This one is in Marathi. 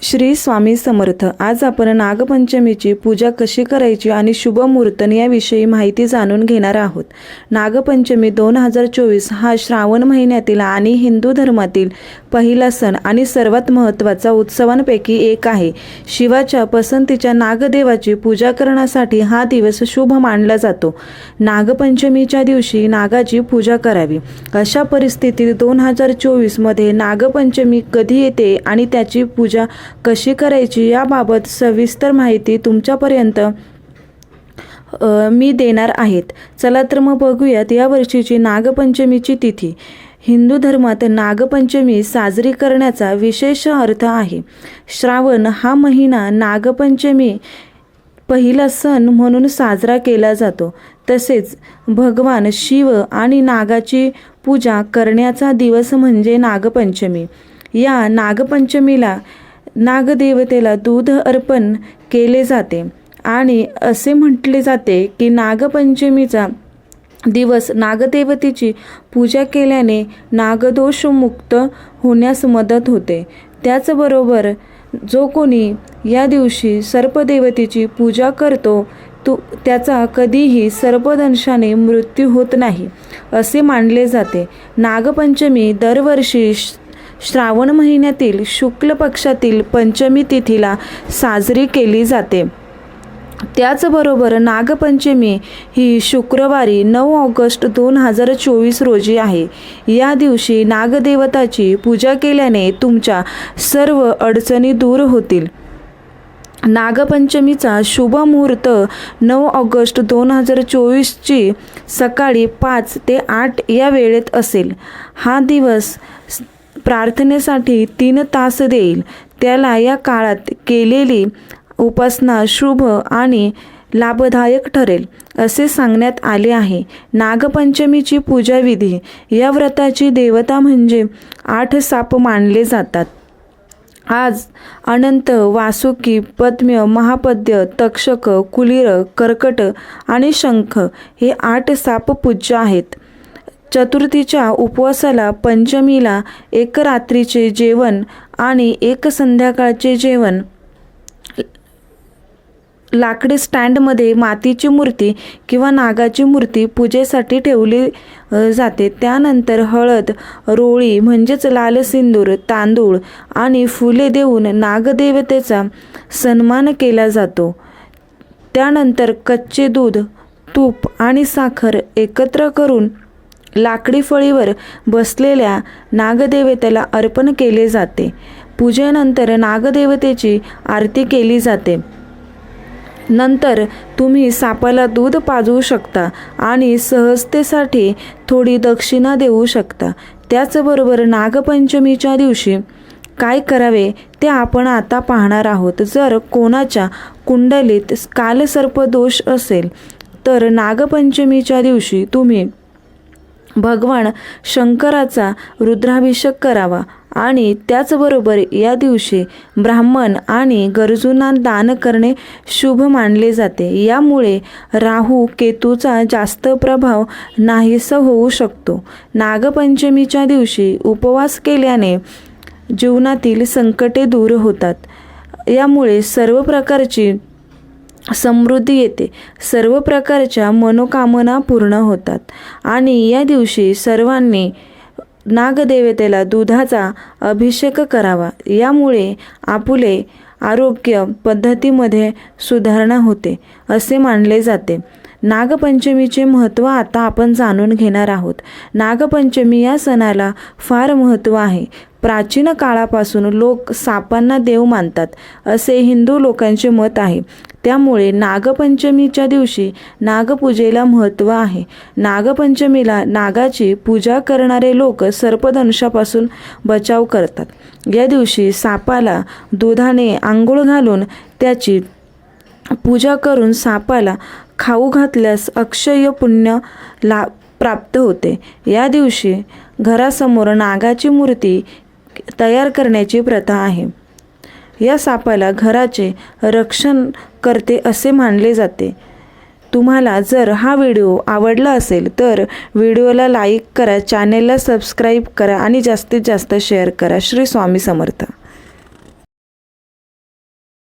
श्री स्वामी समर्थ. आज आपण नागपंचमीची पूजा कशी करायची आणि शुभ मुहूर्तन याविषयी माहिती जाणून घेणार आहोत. नागपंचमी दोन हजार चोवीस हा श्रावण महिन्यातील आणि हिंदू धर्मातील पहिला सण आणि सर्वात महत्त्वाचा उत्सवांपैकी एक आहे. शिवाच्या पसंतीच्या नागदेवाची पूजा करण्यासाठी हा दिवस शुभ मानला जातो. नागपंचमीच्या दिवशी नागाची पूजा करावी. अशा परिस्थितीत दोन हजार चोवीसमध्ये नागपंचमी कधी येते आणि त्याची पूजा कशी करायची याबाबत सविस्तर माहिती तुमच्यापर्यंत मी देणार आहेत. चला तर मग बघूयात या वर्षीची नागपंचमीची तिथी. हिंदू धर्मात नागपंचमी साजरी करण्याचा विशेष अर्थ आहे. श्रावण हा महिना नागपंचमी पहिला सण म्हणून साजरा केला जातो. तसेच भगवान शिव आणि नागाची पूजा करण्याचा दिवस म्हणजे नागपंचमी. या नागपंचमीला नागदेवतेला दूध अर्पण केले जाते. आणि असे म्हटले जाते की नागपंचमीचा दिवस नागदेवतेची पूजा केल्याने नागदोषमुक्त होण्यास मदत होते. त्याचबरोबर जो कोणी या दिवशी सर्पदेवतेची पूजा करतो तो त्याचा कधीही सर्पदंशाने मृत्यू होत नाही असे मानले जाते. नागपंचमी दरवर्षी श- श्रावण महिन्यातील शुक्ल पक्षातील पंचमी तिथीला साजरी केली जाते. त्याचबरोबर नागपंचमी ही शुक्रवारी नऊ ऑगस्ट दोन हजार चोवीस रोजी आहे. या दिवशी नागदेवताची पूजा केल्याने तुमच्या सर्व अडचणी दूर होतील. नागपंचमीचा शुभ मुहूर्त नऊ ऑगस्ट दोन हजार चोवीसची सकाळी पाच ते आठ या वेळेत असेल. हा दिवस प्रार्थनेसाठी तीन तास देईल. त्याला या काळात केलेली उपासना शुभ आणि लाभदायक ठरेल असे सांगण्यात आले आहे. नागपंचमीची पूजाविधी या व्रताची देवता म्हणजे आठ साप मानले जातात. आज अनंत वासुकी पद्म्य महापद्य तक्षक कुलीर कर्कट आणि शंख हे आठ साप पूज्य आहेत. चतुर्थीच्या उपवासाला पंचमीला एक रात्रीचे जेवण आणि एक संध्याकाळचे जेवण. लाकडी स्टँडमध्ये मातीची मूर्ती किंवा नागाची मूर्ती पूजेसाठी ठेवली जाते. त्यानंतर हळद रोळी म्हणजेच लाल सिंदूर तांदूळ आणि फुले देऊन नागदेवतेचा सन्मान केला जातो. त्यानंतर कच्चे दूध तूप आणि साखर एकत्र करून लाकडी फळीवर बसलेल्या नागदेवतेला अर्पण केले जाते. पूजेनंतर नागदेवतेची आरती केली जाते. नंतर तुम्ही सापाला दूध पाजवू शकता आणि सहजतेसाठी थोडी दक्षिणा देऊ शकता. त्याचबरोबर नागपंचमीच्या दिवशी काय करावे ते आपण आता पाहणार आहोत. जर कोणाच्या कुंडलीत कालसर्पदोष असेल तर नागपंचमीच्या दिवशी तुम्ही भगवान शंकराचा रुद्राभिषेक करावा. आणि त्याचबरोबर या दिवशी ब्राह्मण आणि गरजूंना दान करणे शुभ मानले जाते. यामुळे राहू केतूचा जास्त प्रभाव नाहीसा होऊ शकतो. नागपंचमीच्या दिवशी उपवास केल्याने जीवनातील संकटे दूर होतात. यामुळे सर्व प्रकारची समृद्धी येते. सर्व प्रकारच्या मनोकामना पूर्ण होतात. आणि या दिवशी सर्वांनी नागदेवतेला दुधाचा अभिषेक करावा. यामुळे आपुले आरोग्य पद्धतीमध्ये सुधारणा होते असे मानले जाते. नागपंचमीचे महत्त्व आता आपण जाणून घेणार आहोत. नागपंचमी या सणाला फार महत्त्व आहे. प्राचीन काळापासून लोक सापांना देव मानतात असे हिंदू लोकांचे मत आहे. त्यामुळे नागपंचमीच्या दिवशी नागपूजेला महत्त्व आहे. नागपंचमीला नागाची पूजा करणारे लोक सर्पदंशापासून बचाव करतात. या दिवशी सापाला दुधाने आंघोळ घालून त्याची पूजा करून सापाला खाऊ घातल्यास अक्षय पुण्य ला प्राप्त होते. या दिवशी घरासमोर नागाची मूर्ती तयार करण्याची प्रथा आहे. या सापाला घराचे रक्षण करते असे मानले जाते. तुम्हाला जर हा व्हिडिओ आवडला असेल तर व्हिडिओला लाईक करा चॅनेलला सबस्क्राईब करा आणि जास्तीत जास्त शेअर करा. श्री स्वामी समर्थ.